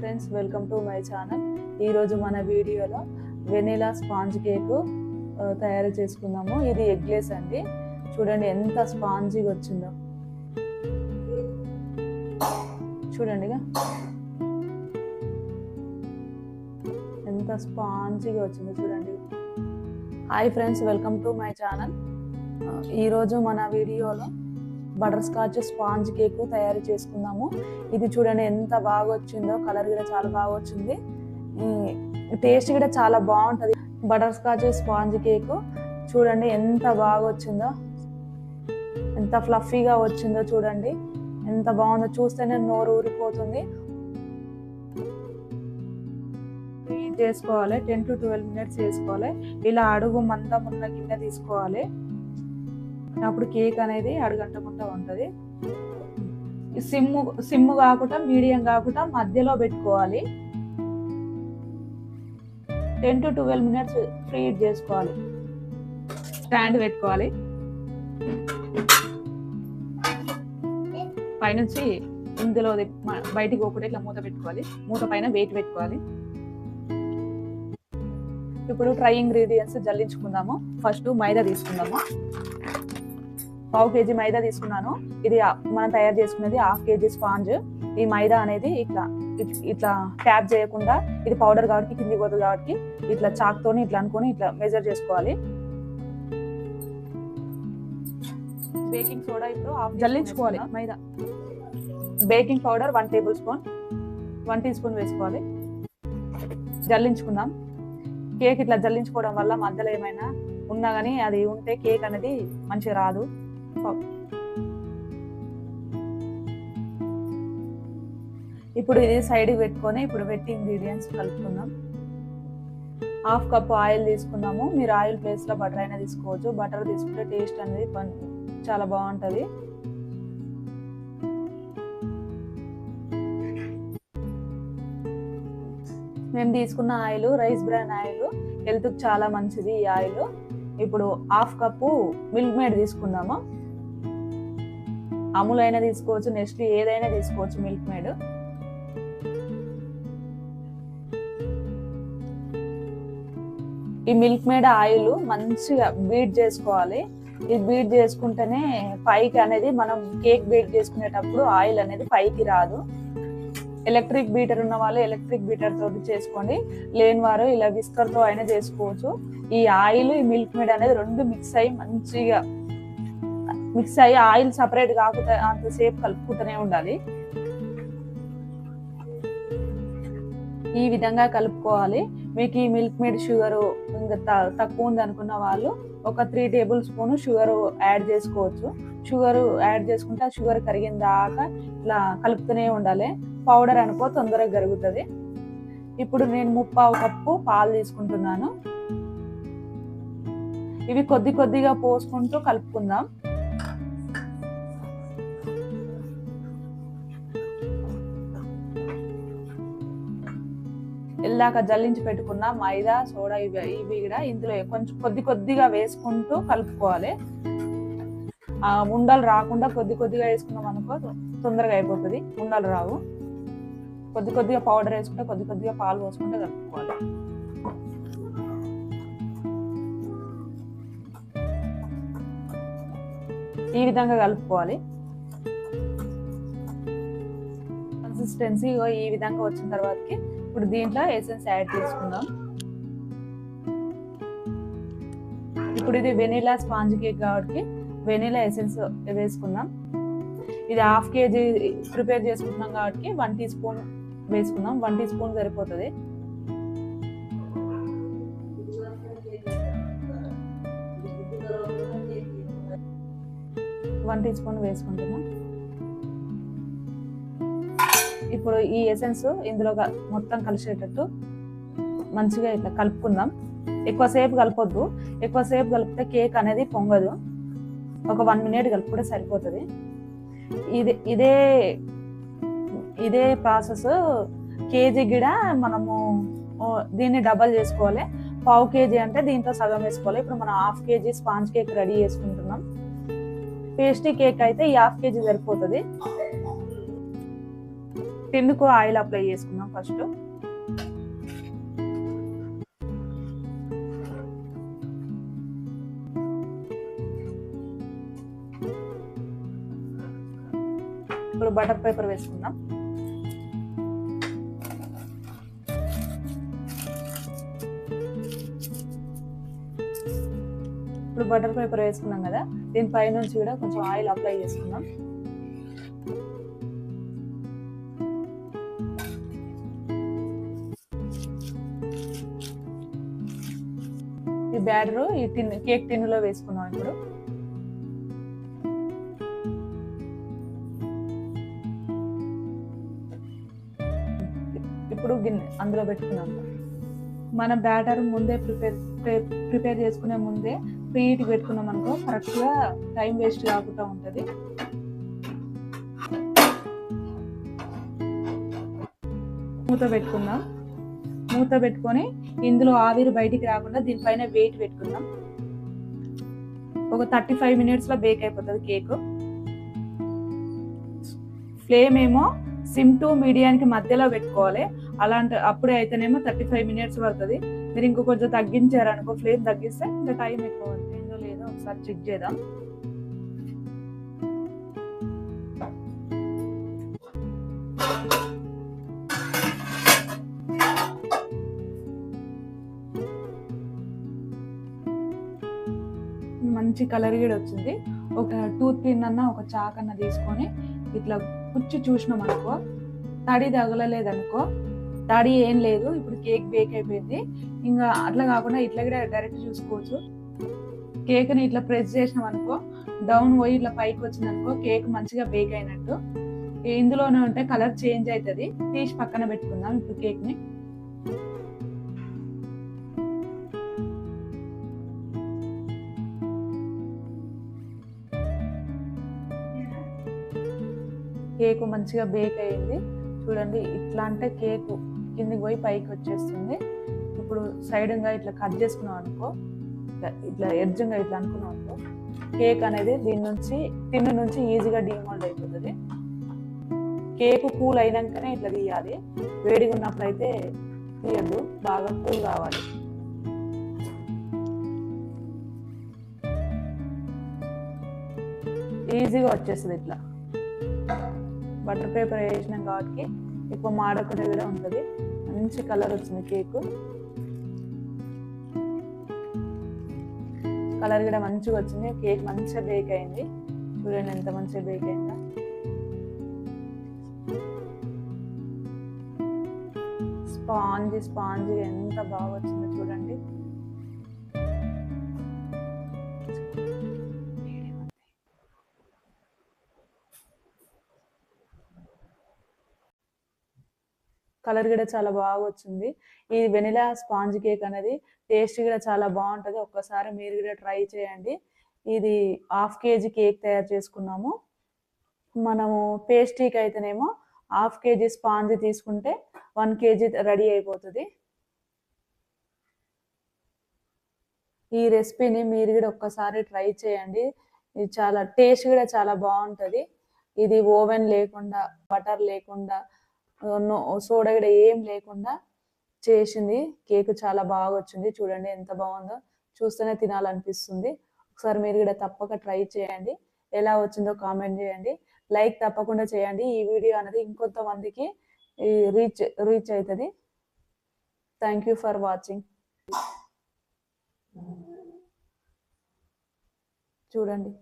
Friends welcome to my channel ఈరోజు మన వీడియోలో వెనిలా స్పాంజ్ కేకు తయారు చేసుకుందాము. ఇది ఎగ్లెస్ అండి. చూడండి ఎంత స్పాంజీగా వచ్చిందో. చూడండిగా ఎంత స్పాంజీగా వచ్చిందో చూడండి. Hi friends welcome to my channel ఈరోజు మన వీడియోలో బటర్ స్కాచ్ స్పాంజ్ కేక్ తయారు చేసుకుందాము. ఇది చూడండి ఎంత బాగా వచ్చిందో కలర్ కూడా చాలా బాగా వచ్చింది టేస్ట్ కూడా చాలా బాగుంటుంది. బటర్ స్కాచ్ స్పాంజ్ కేక్ చూడండి ఎంత బాగా వచ్చిందో ఎంత ఫ్లఫీగా వచ్చిందో చూడండి. ఎంత బాగుందో చూస్తేనే నోరు ఊరిపోతుంది. చేసుకోవాలి? టెన్ టు ట్వెల్వ్ మినిట్స్ చేసుకోవాలి. ఇలా అడుగు మందం ఉన్న గిన్నె తీసుకోవాలి. అప్పుడు కేక్ అనేది అడుగంటకుండా ఉంటుంది. సిమ్ సిమ్ కాకుండా మీడియం కాకుండా మధ్యలో పెట్టుకోవాలి. Ten to twelve minutes free చేసుకోవాలి. స్టాండ్ పెట్టుకోవాలి. పైనుంచి ఇందులో బయటికి పోకుండా ఇట్లా మూత పెట్టుకోవాలి. మూత పైన వెయిట్ పెట్టుకోవాలి. ఇప్పుడు ట్రై ఇంగ్రీడియంట్స్ జల్లించుకుందాము. ఫస్ట్ మైదా తీసుకుందాము. పావు కేజీ మైదా తీసుకున్నాను. ఇది మనం తయారు చేసుకునేది హాఫ్ కేజీ స్పాంజ్. ఈ మైదా అనేది ఇట్లా ఇట్- ఇట్లా ట్యాప్ చేయకుండా ఇది పౌడర్ కాబట్టి కింది పోతుంది కాబట్టి ఇట్లా చాక్తోని ఇట్లా అనుకొని ఇట్లా మెజర్ చేసుకోవాలి. బేకింగ్ సోడా ఇప్పుడు జల్లించుకోవాలి మైదా. Baking powder one tablespoon. One teaspoon వేసుకోవాలి. జల్లించుకుందాం. కేక్ ఇట్లా జల్లించుకోవడం వల్ల మధ్యలో ఏమైనా ఉన్నా కానీ అది ఉంటే కేక్ అనేది మంచిగా రాదు. ఇప్పుడు ఇది సైడ్కి పెట్టుకొని ఇప్పుడు పెట్టి ఇంగ్రీడియంట్స్ కలుపుకుందాం. హాఫ్ కప్ ఆయిల్ తీసుకున్నాము మీరు ఆయిల్ ప్లేస్లో బటర్ అయినా తీసుకోవచ్చు. బటర్ తీసుకుంటే టేస్ట్ అనేది చాలా బాగుంటుంది. మేము తీసుకున్న ఆయిల్ రైస్ బ్రాన్ ఆయిల్ హెల్త్కి చాలా మంచిది ఈ ఆయిల్ ఇప్పుడు హాఫ్ కప్పు మిల్క్ మేడ్ తీసుకుందాము. అమూల్ అయినా తీసుకోవచ్చు నెక్స్ట్ ఏదైనా తీసుకోవచ్చు మిల్క్ మేడ్. ఈ మిల్క్ మేడ్ ఆయిల్ మంచిగా బీట్ చేసుకోవాలి. ఇది బీట్ చేసుకుంటేనే పైకి అనేది మనం కేక్ బీట్ చేసుకునేటప్పుడు ఆయిల్ అనేది పైకి రాదు. ఎలక్ట్రిక్ బీటర్ ఉన్న వాళ్ళు ఎలక్ట్రిక్ బీటర్ తోటి చేసుకోండి. లేని వారు ఇలా విస్కర్తో అయినా చేసుకోవచ్చు. ఈ ఆయిల్ ఈ మిల్క్ మేడ్ అనేది రెండు మిక్స్ అయ్యి మంచిగా మిక్స్ అయ్యి ఆయిల్ సపరేట్ కాకుండా అంతసేపు కలుపుకుంటూనే ఉండాలి. ఈ విధంగా కలుపుకోవాలి. మీకు ఈ మిల్క్ మేడ్ షుగర్ ఇంకా త- తక్కువ ఉంది అనుకున్న వాళ్ళు ఒక three tablespoon sugar add చేసుకోవచ్చు. షుగర్ యాడ్ చేసుకుంటే ఆ షుగర్ కరిగిన దాకా ఇట్లా కలుపుతూనే ఉండాలి. పౌడర్ అనుకో తొందరగా కరుగుతుంది. ఇప్పుడు నేను ముప్పావు కప్పు పాలు తీసుకుంటున్నాను. ఇవి కొద్ది కొద్దిగా పోసుకుంటూ కలుపుకుందాం. ఇందాక జల్లించి పెట్టుకున్న మైదా సోడా ఇవి ఇవి కూడా ఇందులో కొంచెం కొద్ది కొద్దిగా వేసుకుంటూ కలుపుకోవాలి. ఆ ఉండలు రాకుండా కొద్ది కొద్దిగా వేసుకున్నాం అనుకో తొందరగా అయిపోతుంది. ఉండలు రావు. కొద్ది కొద్దిగా పౌడర్ వేసుకుంటే కొద్ది కొద్దిగా పాలు పోసుకుంటే కలుపుకోవాలి. ఈ విధంగా కలుపుకోవాలి. కన్సిస్టెన్సీ ఈ విధంగా వచ్చిన తర్వాతకి ఇప్పుడు దీంట్లో ఎసెన్స్ యాడ్ చేసుకుందాం. ఇప్పుడు ఇది వెనీలా స్పాంజ్ కేక్ కాబట్టి వెనీలా ఎసెన్స్ వేసుకుందాం. ఇది హాఫ్ కేజీ ప్రిపేర్ చేసుకుంటున్నాం కాబట్టి వన్ టీ స్పూన్ వేసుకుందాం. వన్ టీ స్పూన్ సరిపోతుంది. వన్ టీ స్పూన్ వేసుకుంటున్నాం. ఇప్పుడు ఈ ఎసెన్స్ ఇందులో మొత్తం కలిసేటట్టు మంచిగా ఇట్లా కలుపుకుందాం. ఎక్కువసేపు కలపొద్దు. ఎక్కువసేపు కలిపితే కేక్ అనేది పొంగదు. ఒక వన్ మినిట్ కలుపుకుంటే సరిపోతుంది. ఇది ఇదే ఇదే ప్రాసెస్ కేజీ గిడ మనము దీన్ని డబల్ చేసుకోవాలి. పావు కేజీ అంటే దీంట్లో సగం వేసుకోవాలి. ఇప్పుడు మనం half KG sponge cake ready చేసుకుంటున్నాం. పేస్ట్రీ కేక్ అయితే ఈ హాఫ్ కేజీ సరిపోతుంది. టిన్నుకు ఆయిల్ అప్లై చేసుకుందాం ఫస్ట్? ఇప్పుడు బటర్ పేపర్ వేసుకుందాం. ఇప్పుడు బటర్ పేపర్ వేసుకున్నాం కదా దీనిపై నుంచి కూడా కొంచెం ఆయిల్ అప్లై చేసుకుందాం. ఈ బ్యాటర్ ఈ టిన్ కేక్ టిన్నులో వేసుకున్నాం ఇప్పుడు. ఇప్పుడు గిన్నె అందులో పెట్టుకున్నాం మన బ్యాటర్ ముందే ప్రిపేర్ ప్రిపేర్ చేసుకునే ముందే ప్రీట్ పెట్టుకున్నాం అనుకో కరెక్ట్గా టైం వేస్ట్ కాకుండా ఉంటుంది. మూత పెట్టుకుందాం. మూత పెట్టుకొని ఇందులో ఆవిరి బయటికి రాకుండా దీనిపైన వెయిట్ పెట్టుకుందాం. ఒక థర్టీ ఫైవ్ మినిట్స్లో బేక్ అయిపోతుంది కేక్ ఫ్లేమ్ ఏమో సిమ్ టు మీడియానికి మధ్యలో పెట్టుకోవాలి. అలాంటి అప్పుడే అయితేనేమో థర్టీ ఫైవ్ మినిట్స్ పడుతుంది. మీరు ఇంకో కొంచెం తగ్గించారనుకో ఫ్లేమ్ తగ్గిస్తే ఇంకా టైం ఎక్కువ ఏందో లేదో ఒకసారి చెక్ చేద్దాం. మంచి కలర్ కూడా వచ్చింది. ఒక టూత్ పిన్ అన్న ఒక చాక్ అన్న తీసుకొని ఇట్లా కుచ్చి చూసినాం అనుకో తడి తగలలేదనుకో తడి ఏం లేదు ఇప్పుడు కేక్ బేక్ అయిపోయింది. ఇంకా అట్లా కాకుండా ఇట్లా కూడా డైరెక్ట్ చూసుకోవచ్చు. కేక్ని ఇట్లా ప్రెస్ చేసినాం అనుకో డౌన్ పోయి ఇట్లా పైకి వచ్చింది అనుకో కేక్ మంచిగా బేక్ అయినట్టు. ఇందులోనే ఉంటే కలర్ చేంజ్ అవుతుంది. తీసి పక్కన పెట్టుకుందాం ఇప్పుడు కేక్ని. కేక్ మంచిగా బేక్ అయ్యింది చూడండి ఇట్లా అంటే కేక్ కిందికి పోయి పైకి వచ్చేస్తుంది. ఇప్పుడు సైడ్గా ఇట్లా కట్ చేసుకున్నాం అనుకో ఇట్లా- ఎర్జంగా ఇట్లా అనుకున్నాం అనుకో కేక్ అనేది దీని నుంచి తిన్న నుంచి ఈజీగా డిమోల్డ్ అయిపోతుంది. కేక్ కూల్ అయినాకనే ఇట్లా తీయాలి. వేడిగా ఉన్నప్పుడు అయితే తీయద్దు బాగా కూల్ కావాలి. ఈజీగా వచ్చేస్తుంది ఇట్లా. బటర్ పేపర్ వేసినాం కాబట్టి ఎక్కువ మాడకుండా కూడా ఉంటుంది. మంచి కలర్ వచ్చింది కేక్. కలర్ కూడా మంచిగా వచ్చింది. కేక్ మంచిగా బేక్ అయింది. చూడండి ఎంత మంచిగా బేక్ అయిందా. స్పాంజ్ స్పాంజ్ ఎంత బాగా వచ్చిందో చూడండి. కలర్ కూడా చాలా బాగా వచ్చింది. ఈ వెనిలా స్పాంజ్ కేక్ అనేది టేస్ట్ కూడా చాలా బాగుంటుంది. ఒక్కసారి మీరు కూడా ట్రై చేయండి. ఇది హాఫ్ కేజీ కేక్ తయారు చేసుకున్నాము. మనము పేస్ట్రీకి అయితేనేమో హాఫ్ కేజీ స్పాంజ్ తీసుకుంటే వన్ కేజీ రెడీ అయిపోతుంది. ఈ రెసిపీని మీరు కూడా ఒక్కసారి ట్రై చేయండి. ఇది చాలా టేస్ట్ కూడా చాలా బాగుంటుంది. ఇది ఓవెన్ లేకుండా బటర్ లేకుండా సోడా కూడా ఏం లేకుండా చేసింది. కేక్ చాలా బాగా వచ్చింది చూడండి ఎంత బాగుందో. చూస్తేనే తినాలనిపిస్తుంది. ఒకసారి మీరు కూడా తప్పక ట్రై చేయండి. ఎలా వచ్చిందో కామెంట్ చేయండి. లైక్ తప్పకుండా చేయండి. ఈ వీడియో అనేది ఇంకొంతమందికి రీచ్ రీచ్ అవుతుంది థ్యాంక్ యూ ఫర్ వాచింగ్. చూడండి.